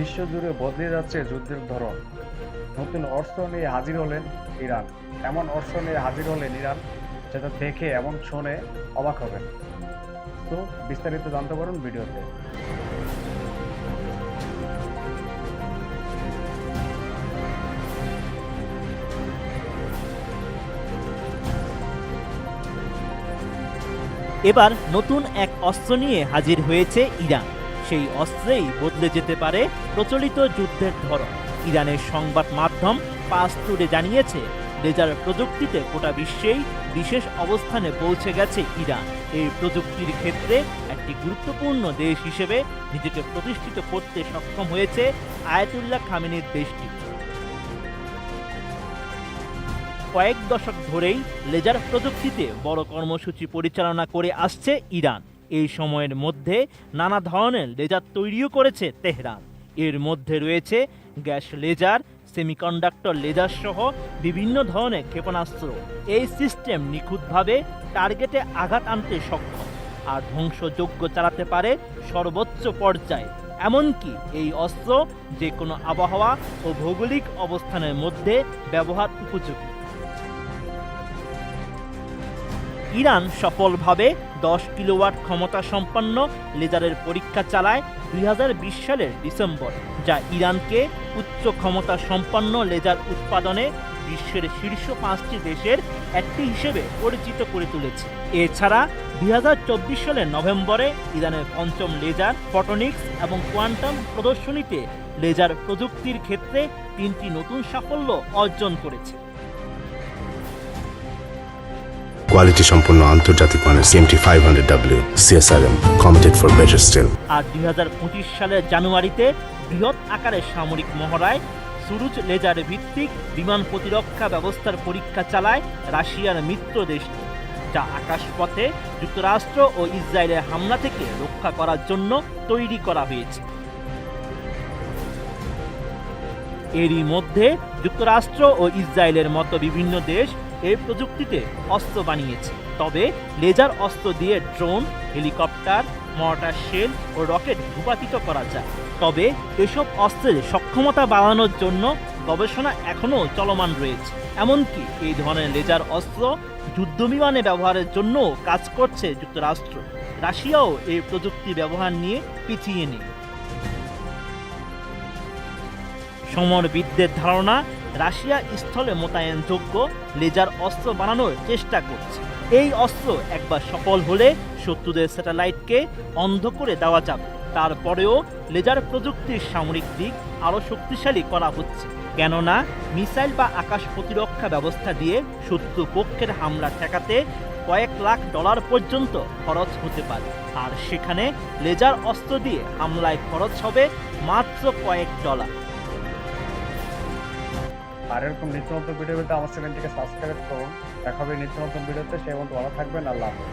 বিশ্বজুড়ে বদলে যাচ্ছে যুদ্ধের ধরন। নতুন অস্ত্র নিয়ে হাজির হলেন ইরান। এমন অস্ত্র নিয়ে হাজির হলেন ইরান, যেটা দেখে এমন শুনে অবাক হবেন। তো বিস্তারিত জানতে পারুন ভিডিওতে। এবার নতুন এক অস্ত্র নিয়ে হাজির হয়েছে ইরান। সেই অস্ত্রেই বদলে যেতে পারে প্রচলিত যুদ্ধের ধরন। ইরানের সংবাদ মাধ্যম পাস টুডে জানিয়েছে, লেজার প্রযুক্তিতে গোটা বিশ্বেই বিশেষ অবস্থানে পৌঁছে গেছে ইরান। এই প্রযুক্তির ক্ষেত্রে একটি গুরুত্বপূর্ণ দেশ হিসেবে নিজেকে প্রতিষ্ঠিত করতে সক্ষম হয়েছে আয়াতুল্লাহ খামেনির দেশটি। কয়েক দশক ধরেই লেজার প্রযুক্তিতে বড় কর্মসূচি পরিচালনা করে আসছে ইরান। এই সময়ের মধ্যে নানা ধরনের লেজার তৈরিও করেছে তেহরান। এর মধ্যে রয়েছে গ্যাস লেজার, সেমিকন্ডাক্টর লেজার সহ বিভিন্ন ধরনের ক্ষেপণাস্ত্র। এই সিস্টেম নিখুঁতভাবে টার্গেটে আঘাত আনতে সক্ষম আর ধ্বংসযোগ্য চালাতে পারে সর্বোচ্চ পর্যায়ে। এমনকি এই অস্ত্র যে কোনো আবহাওয়া ও ভৌগোলিক অবস্থানের মধ্যে ব্যবহার উপযোগী। ইরান সফলভাবে দশ কিলোওয়াট ক্ষমতা সম্পন্ন লেজারের পরীক্ষা চালায় দুই হাজার বিশ সালের ডিসেম্বর, যা ইরানকে উচ্চ ক্ষমতা সম্পন্ন লেজার উৎপাদনে বিশ্বের শীর্ষ পাঁচটি দেশের একটি হিসেবে পরিচিত করে তুলেছে। এছাড়া দুই হাজার চব্বিশ সালের নভেম্বরে ইরানের পঞ্চম লেজার ফটোনিক্স এবং কোয়ান্টাম প্রদর্শনীতে লেজার প্রযুক্তির ক্ষেত্রে তিনটি নতুন সাফল্য অর্জন করেছে। কোয়ালিটি সম্পন্ন আন্তর্জাতিক মানের CMT five hundred W CSRM committed for better steel আর দুই হাজার পঁচিশ সালের জানুয়ারিতে বৃহৎ আকারের সামরিক মহড়ায় সুরুজ লেজার ভিত্তিক বিমান প্রতিরক্ষা ব্যবস্থার পরীক্ষা চালায় রাশিয়ার মিত্র দেশটি যা আকাশপথে যুক্তরাষ্ট্র ও ইসরায়েলের হামলা থেকে রক্ষা করার জন্য তৈরি করা হয়েছে। এরই মধ্যে যুক্তরাষ্ট্র ও ইসরায়েলের মতো বিভিন্ন দেশ এই প্রযুক্তিতে অস্ত্র বানিয়েছে। তবে লেজার অস্ত্র দিয়ে ড্রোন, হেলিকপ্টার, মর্টার শেল ও রকেট ভূপাতিত করা যায়। তবে এসব অস্ত্রের সক্ষমতা বাড়ানোর জন্য গবেষণা এখনও চলমান রয়েছে। এমনকি এই ধরনের লেজার অস্ত্র যুদ্ধবিমানে ব্যবহারের জন্য কাজ করছে যুক্তরাষ্ট্র। রাশিয়াও এই প্রযুক্তি ব্যবহার নিয়ে পিছিয়ে নেই। সমরবিদদের ধারণা রাশিয়া স্থলে মোতায়েনযোগ্য লেজার অস্ত্র বানানোর চেষ্টা করছে। এই অস্ত্র একবার সফল হলে শত্রুদের স্যাটেলাইটকে অন্ধ করে দেওয়া যাবে। তারপরেও লেজার প্রযুক্তির সামরিক দিক আরও শক্তিশালী করা হচ্ছে। কেননা, মিসাইল বা আকাশ প্রতিরক্ষা ব্যবস্থা দিয়ে শত্রু পক্ষের হামলা ঠেকাতে কয়েক লাখ ডলার পর্যন্ত খরচ হতে পারে। আর সেখানে লেজার অস্ত্র দিয়ে হামলায় খরচ হবে মাত্র কয়েক ডলার। আর এরকম নিত্য নতুন ভিডিও পেতে আমার চ্যানেলটিকে সাবস্ক্রাইব করুন। দেখা হবে নিত্য নতুন ভিডিওতে সেই মতো ভালো থাকবেন। আল্লাহ হাফেজ।